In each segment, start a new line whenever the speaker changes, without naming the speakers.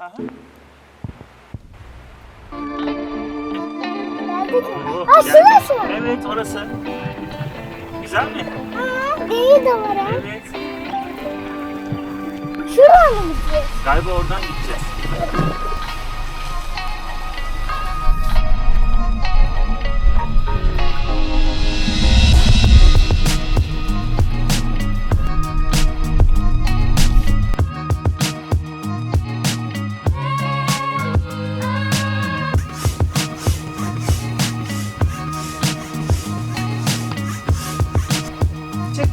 Aha. Oh,
Aa,
geldi.
şurası mı?
Evet orası. Güzel mi?
Aa, geyiği de var ha.
Evet.
Şuraya mı gideceğiz?
Galiba oradan gideceğiz.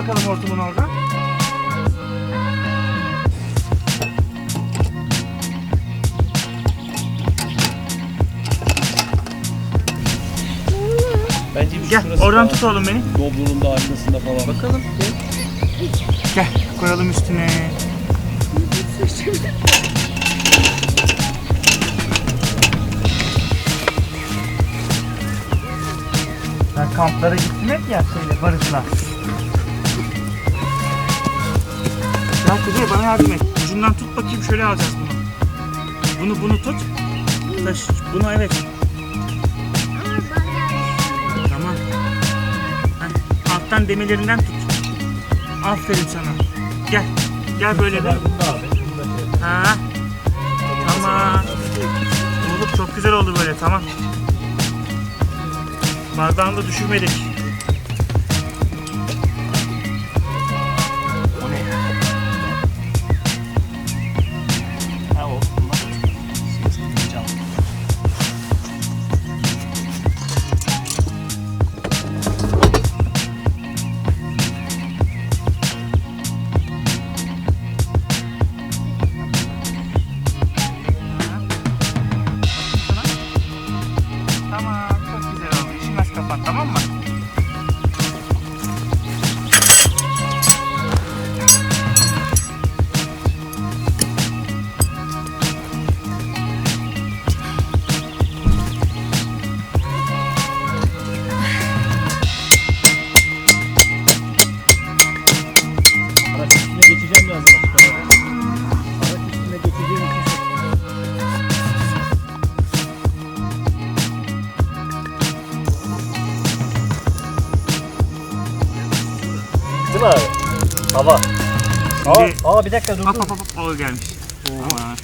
Bakalım hortumunu oradan.
Bence bir
Gel
şurası
oradan tut oğlum beni.
Dobrunun da aynasında falan. Bakalım.
Gel koyalım üstüne. Ben kamplara gittim hep ya şeyle Barış'la. Gel Kuzey bana yardım et. Ucundan tut bakayım şöyle alacağız bunu. Bunu bunu tut. Taş, bunu evet. Tamam. Heh, alttan demirlerinden tut. Aferin sana. Gel. Gel böyle de. Ha. Tamam. Oğlum çok güzel oldu böyle tamam. Bardağını da düşürmedik.
Aa, bir dakika dur dur.
hop hop, o gelmiş. Tamam.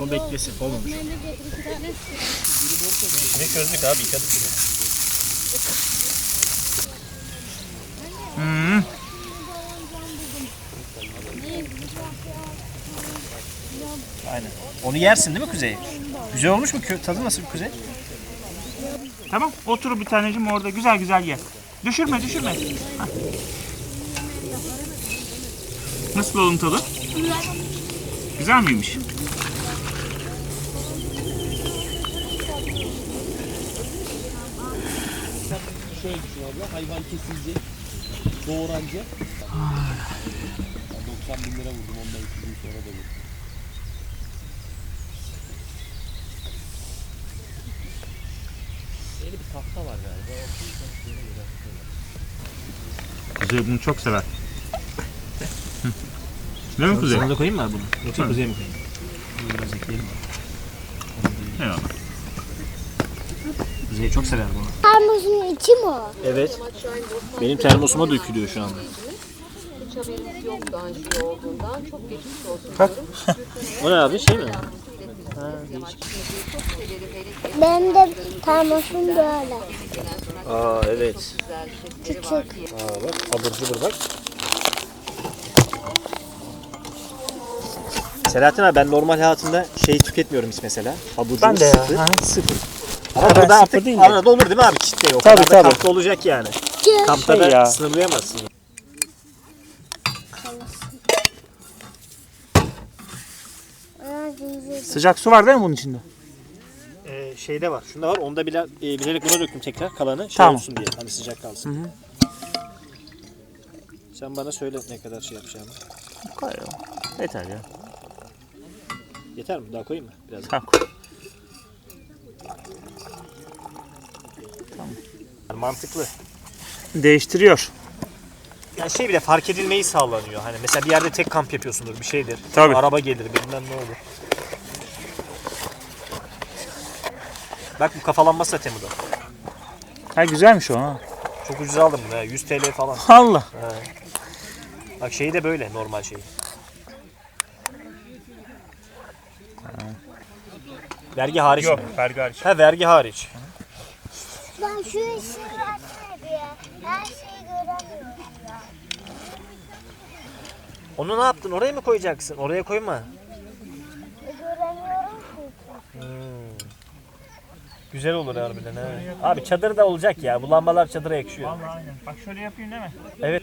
O beklesin olmamış. Ne çözdük abi yıkadık bile.
Hmm.
Aynen. Onu yersin değil mi Kuzey? Güzel olmuş mu? Tadı nasıl Kuzey?
Tamam, otur bir tanecim orada güzel güzel ye. Düşürme, düşürme. Hah. Nasıl oğlum tadı? Güzel miymiş?
Şöyle düşün abla. Hayvan kesilecek. Doğranacak. 90 bin lira vurdum ondan 2 gün sonra da vurdum. Böyle bir tahta var galiba.
Kuzey bunu çok sever. Değil mi Kuzey?
Sana da koyayım mı abi bunu? Yoksa Kuzey'e mi koyayım? Biraz ekleyelim.
Eyvallah.
Kuzey çok sever bunu.
Termosun içi mi o?
Evet. Benim termosuma dökülüyor şu anda.
Hiç haberimiz yoktu anjiyo olduğundan. Çok geçmiş olsun.
O ne abi şey mi?
Benim de termosum böyle.
Aa evet.
Küçük.
Aa bak abur cubur bak. Selahattin abi ben normal hayatımda şey tüketmiyorum hiç mesela. Abur cubur
Ben de ya.
sıfır.
Ha, sıfır.
Ama
ben
burada
sıfır
artık
değil
arada olur değil mi abi kitle yok.
Tabii,
Tabii
tabii.
Kampta olacak yani. Kampta
Şey
da
ya.
sınırlayamazsın.
Aa, zincir.
Sıcak su var değil mi bunun içinde?
Ee, şeyde var. Şunda var. Onda bile e, bilerek buna döktüm tekrar kalanı. Şey
Tamam.
olsun diye. Hani sıcak kalsın. Sen bana söyle ne kadar şey yapacağımı.
Koy. Yeter ya.
Yeter mi? Daha koyayım mı? Biraz.
Tamam.
Yani mantıklı.
Değiştiriyor.
Yani şey bile fark edilmeyi sağlanıyor. Hani mesela bir yerde tek kamp yapıyorsundur bir şeydir.
Tabii.
Araba gelir bilmem ne olur. Bak bu kafalanma seti bu da.
Ha güzelmiş o ha.
Çok ucuz aldım bunu ya. 100 TL falan.
Allah.
Bak şeyi de böyle normal şey. Vergi hariç
Yok
mi?
vergi hariç.
Ha vergi hariç.
Ben şu işi versene bir. Her şeyi göremiyorum ya.
Onu ne yaptın? Oraya mı koyacaksın? Oraya koyma.
E, göremiyorum ki.
Hmm. Güzel olur harbiden ha. Abi çadır da olacak ya. Bu lambalar çadıra yakışıyor.
Vallahi aynen. Bak şöyle yapayım değil mi?
Evet.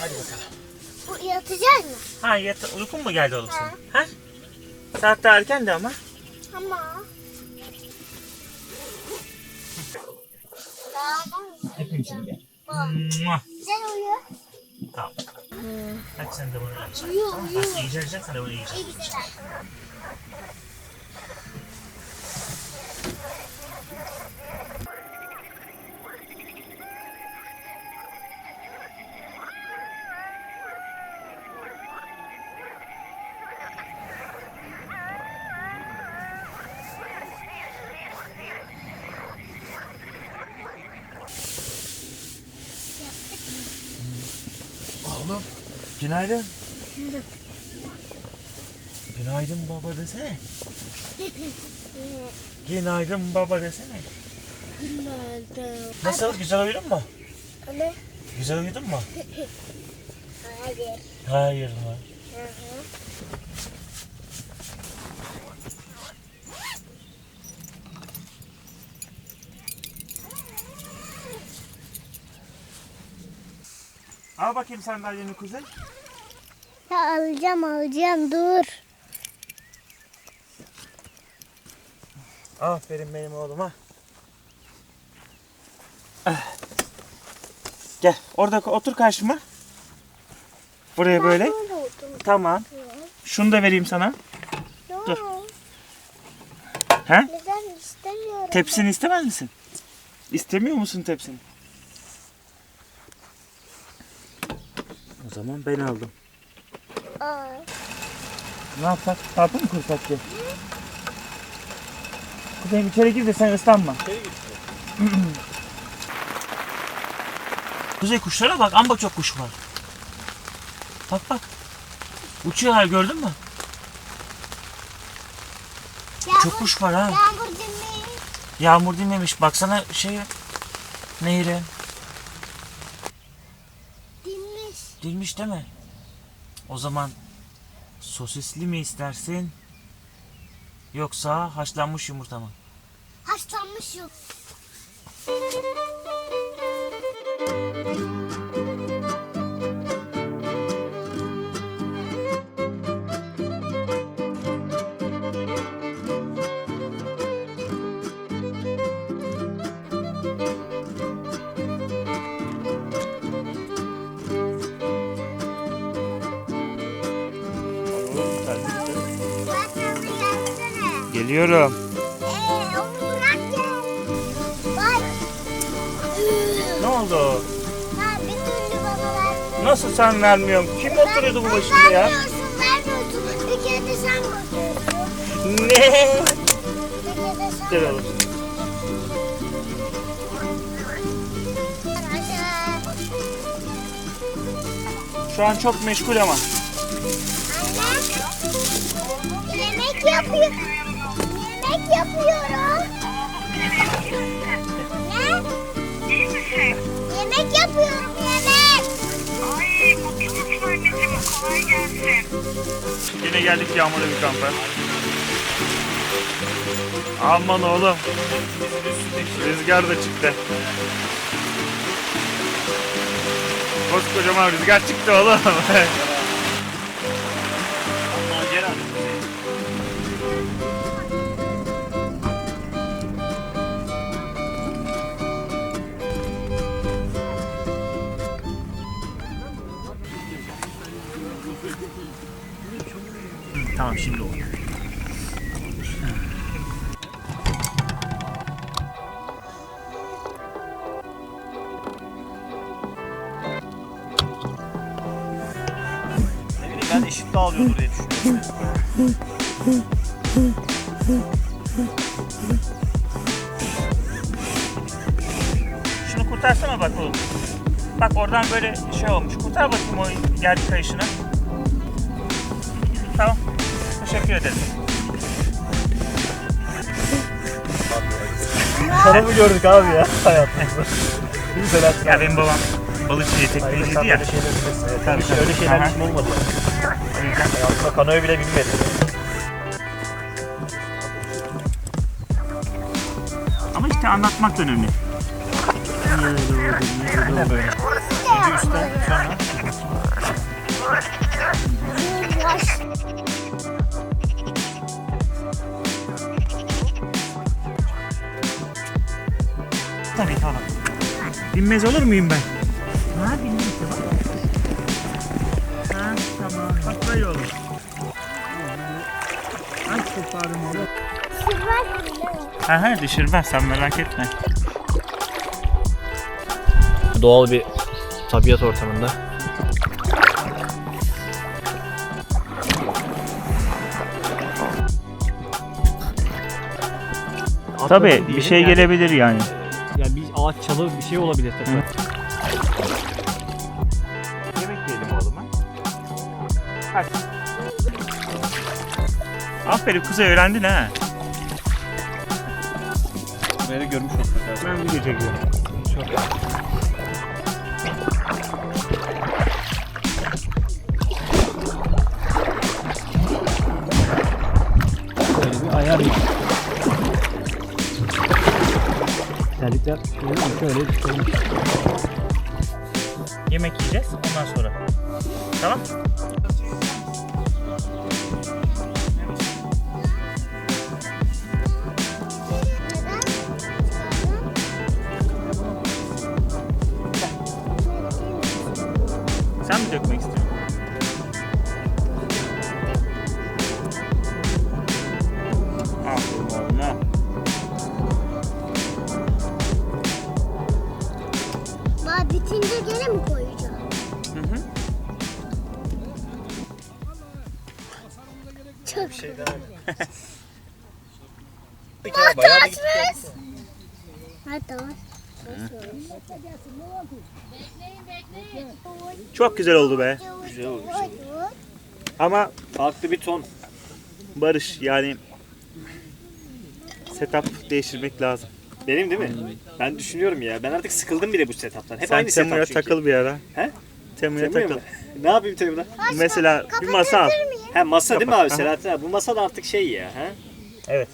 Hadi bakalım. Bu yatacak mı?
Ha yat uykun mu geldi oğlum senin? Ha? Saat daha erken de ama.
Ama.
Hepimizin gel. Mua.
Sen uyu.
Tamam. Hadi sen de bunu yap.
Uyu uyu.
Bak yiyeceksin sen de bunu yiyeceksin.
İyi güzel.
Oğlum. Günaydın. Günaydın baba desene. Günaydın baba desene. Nasıl? Güzel uyudun mu?
Anne.
Güzel uyudun mu?
Hayır.
Hayır mı?
Hı hı.
Al bakayım sandalyeni kuzey.
Ya alacağım alacağım dur.
Aferin benim oğluma. Ah. Gel orada otur karşıma. Buraya böyle.
Böyle.
Tamam. Şunu da vereyim sana. Dur.
Yok,
He?
Neden istemiyorum.
Tepsini istemez misin? İstemiyor musun tepsini? O zaman ben aldım. Ne yapsak? Kapı mı kursak ki? Kuzey içeri gir de sen ıslanma. Kuzey kuşlara bak amba çok kuş var. Bak bak. Uçuyorlar gördün mü? Çok kuş var ha.
Yağmur dinleyin.
Yağmur dinmemiş. Baksana şey nehire.
Dinmiş.
Dilmiş değil mi? O zaman sosisli mi istersin? Yoksa haşlanmış yumurta mı?
Haşlanmış yok.
Geliyorum.
Ee, onu bırak. Bak.
Ne oldu?
Ha, bir türlü bana.
Nasıl sen vermiyorsun? Kim oturuyordu bu başında ya?
Vermiyorsun, vermiyorsun. Bir kere de sen bakıyorsun.
Ne?
Bir kere de sen
oğlum. Şu an çok meşgul ama.
Anne. Yemek yapıyor. Yemek yapıyorum. Ne? Yemek yapıyorum yemek.
Ay mutluluk anneciğim kolay gelsin.
Yine geldik yağmurda bir kampa. Aman oğlum. Rüzgar da çıktı. Koskocaman rüzgar çıktı oğlum. Tamam şimdi oldu.
Ben eşit dağılıyordur diye düşünüyorum.
Şunu kurtarsana bak oğlum. Bak oradan böyle şey olmuş. Kurtar bakayım o yer kayışını. Tamam. Teşekkür ederim.
Sana mı gördük abi ya hayatımızda? Bir selam.
Ya benim babam balıkçı diye
Sen
tekneciydi ya.
öyle şeyler bilirsin. ya.
Tabii,
Hiç
tabii.
öyle şeyler
Aha.
için olmadı yani.
O yüzden
Hayatımda kanoyu bile bilmedim.
Ama işte anlatmak da önemli.
Böyle.
Önce üstten sonra.
Yaş.
Tabii tamam. Binmez olur muyum ben? Ha binmez tamam. Ha tamam. Bak böyle olur. Ay koparım oğlum. Aha düşürmez sen merak etme.
Doğal bir tabiat ortamında.
Tabii bir şey gelebilir yani.
Ağaç çalı bir şey olabilir tabii.
Yemek yiyelim oğlum ha. Hadi. Aferin kuzey öğrendin ha.
Burayı görmüş olduk.
Ben video çekiyorum.
Böyle Terlikler şöyle? Şöyle şöyle.
Yemek yiyeceğiz ondan sonra. Tamam? Sen mi dökmek istiyorsun?
Bitince gene mi koyacağım?
Hı hı.
Çok.
Bir şey daha.
Bak taşmış. Ha tamam.
Çok güzel oldu be.
Güzel olmuş.
Ama
Farklı bir ton.
Barış yani setup değiştirmek lazım.
Benim değil mi? Ben düşünüyorum ya. Ben artık sıkıldım bile bu setup'tan. Hep
Sen
aynı
Temu'ya
setup çünkü.
takıl bir ara.
He?
Temu'ya
Temu'ya
takıl.
mı? ne yapayım Temu'da?
Mesela bir masa al.
He masa değil mi
Kapat.
abi Selahattin abi? Bu masa da artık şey ya. He?
Evet.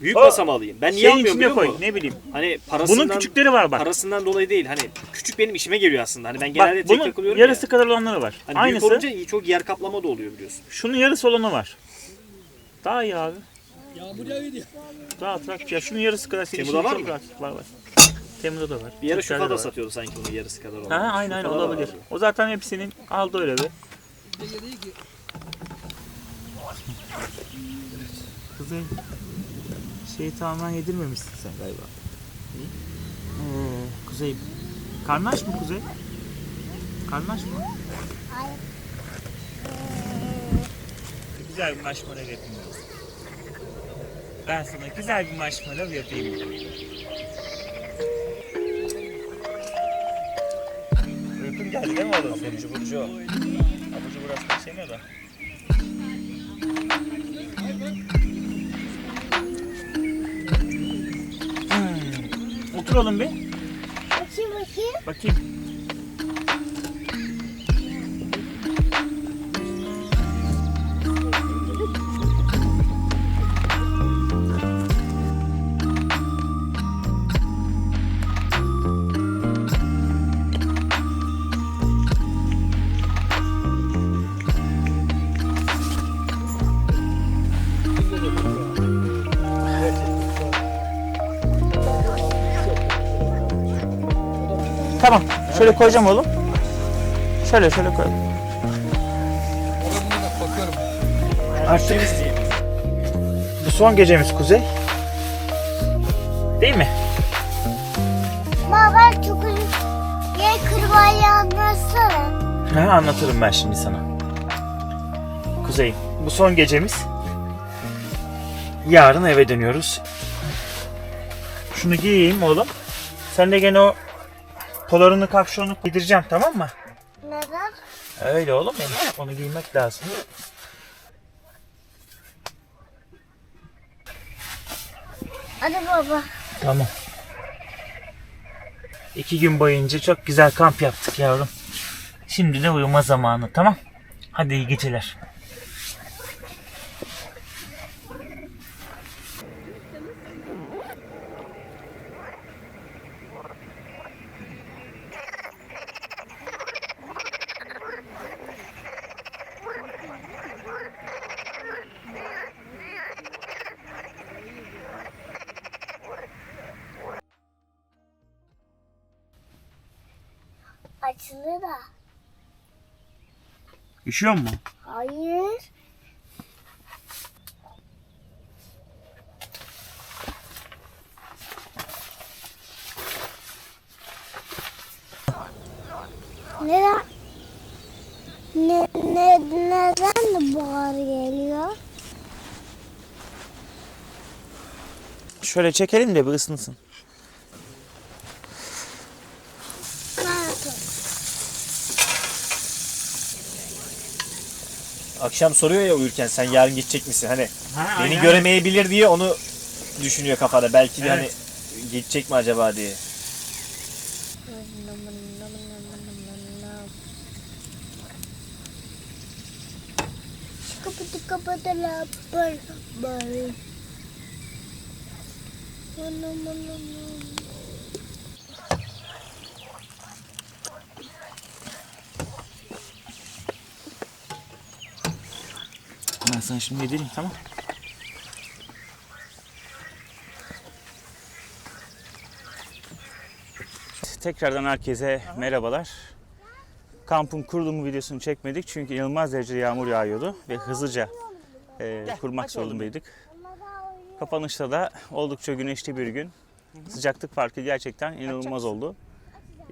Büyük
O
masa mı alayım? Ben niye
Şeyin
almıyorum
içine
biliyor
koy.
musun?
Ne bileyim.
Hani parasından,
Bunun küçükleri var bak.
parasından dolayı değil. Hani küçük benim işime geliyor aslında. Hani ben genelde
Bak
tek
bunun
takılıyorum
yarısı
ya.
kadar olanları var.
Hani büyük
Aynısı.
olunca iyi, çok yer kaplama da oluyor biliyorsun.
Şunun yarısı olanı var. Daha iyi abi. Rahat rahat. Ya şunun yarısı kadar senin işin
var
çok
mı?
rahat. Var var. Temu'da da var.
Bir ara
Türklerde
şufa
de
da
var.
satıyordu sanki bunun yarısı kadar olan.
Ha, aynen aynen
Şufa da
olabilir. O zaten hepsinin aldı öyle bir. Kuzey şeyi tamamen yedirmemişsin sen galiba. Ee, Kuzey. Karnı aç mı Kuzey? Karnı aç mı?
Hayır.
Güzel bir marshmallow yapayım. Ben sana güzel bir marshmallow yapayım. Uykun geldi değil mi oğlum senin? Burcu burcu. Abucu burası senin da. Hmm. Otur oğlum bir.
Bakayım bakayım.
Bakayım. Şöyle koyacağım oğlum. Şöyle şöyle koy. Artık bu son gecemiz Kuzey. Değil mi?
Baba çok uzun. Ye kırbayı anlatsana.
Ha, anlatırım ben şimdi sana. Kuzey, bu son gecemiz. Yarın eve dönüyoruz. Şunu giyeyim oğlum. Sen de gene o polarını kapşonunu giydireceğim tamam mı?
Neden?
Öyle oğlum benim. Onu giymek lazım.
Hadi baba.
Tamam. İki gün boyunca çok güzel kamp yaptık yavrum. Şimdi de uyuma zamanı tamam. Hadi iyi geceler.
Açılı da.
Üşüyor mu?
Hayır. Neden? Ne, ne, neden buhar geliyor?
Şöyle çekelim de bir ısınsın.
Akşam soruyor ya uyurken sen yarın gidecek misin? Hani
Ha,
beni
aynen.
göremeyebilir diye onu düşünüyor kafada. Belki de
Evet.
hani gidecek mi acaba diye.
Kapatı kapatı lapar bari. Mana mana.
Sana şimdi yedireyim tamam. Tekrardan herkese merhabalar. Kampın kurulumu videosunu çekmedik çünkü inanılmaz derecede yağmur yağıyordu ve hızlıca e, kurmak zorundaydık. Kapanışta da oldukça güneşli bir gün. Sıcaklık farkı gerçekten inanılmaz oldu.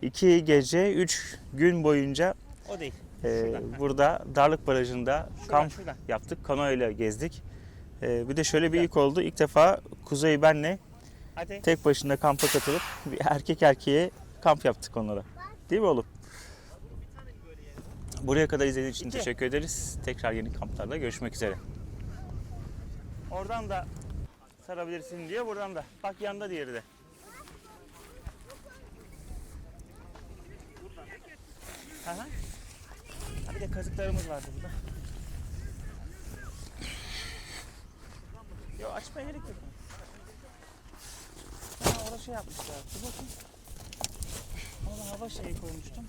İki gece, üç gün boyunca
O değil.
Ee, burada Darlık Barajı'nda kamp yaptık. Kano ile gezdik. Ee, bir de şöyle bir ilk oldu. İlk defa Kuzey benle
Hadi.
tek başına kampa katılıp bir erkek erkeğe kamp yaptık onlara. Değil mi oğlum? Buraya kadar izlediğiniz için teşekkür ederiz. Tekrar yeni kamplarda görüşmek üzere. Oradan da sarabilirsin diye buradan da. Bak yanda diğeri de. Aha. Bir de kazıklarımız vardı burada. Yo açmaya gerek yok. Ha orada şey yapmışlar. Dur bakayım. Orada hava şeyi koymuştum.